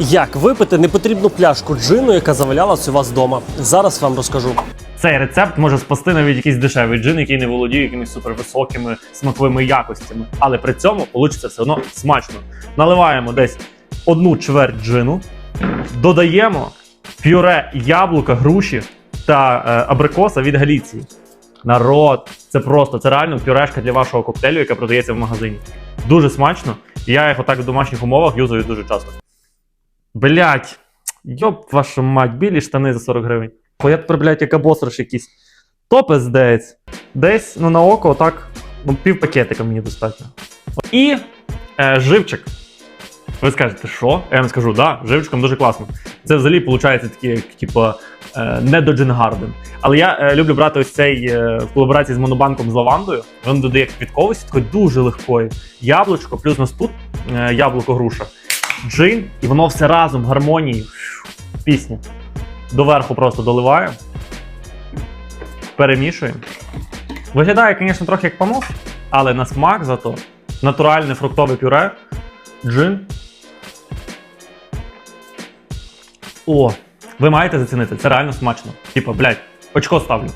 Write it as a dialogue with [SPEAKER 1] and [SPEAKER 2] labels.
[SPEAKER 1] Як випити непотрібну пляшку джину, яка завалялась у вас вдома? Зараз вам розкажу.
[SPEAKER 2] Цей рецепт може спасти навіть якийсь дешевий джин, який не володіє якимись супервисокими смаковими якостями. Але при цьому вийде все одно смачно. Наливаємо десь одну чверть джину, додаємо пюре яблука, груші та е, абрикоса від Галіції. Народ, це просто це реально пюрешка для вашого коктейлю, яка продається в магазині. Дуже смачно. Я їх отак в домашніх умовах юзаю дуже часто. Блять, йоп вашу мать, білі штани за 40 гривень. Бо я тепер, блядь, як абосраш якийсь. То пиздець. Десь, ну на око, отак, ну, пів пакетика мені достатньо. І е, живчик. Ви скажете, що? Я вам скажу, да, живчиком дуже класно. Це взагалі виходить як, типу, е, не до Джингарден. Але я е, люблю брати ось цей е, в колаборації з монобанком з лавандою. Він додає квітковості, такої дуже легкої. Яблучко, плюс у нас тут е, яблуко груша, джин, і воно все разом в гармонії. Фу, Пісня. Доверху просто доливаю. Перемішуємо. Виглядає, звісно, трохи як понос, але на смак зато натуральне фруктове пюре, джин. О, ви маєте зацінити, це реально смачно. Типа, блядь, очко ставлю.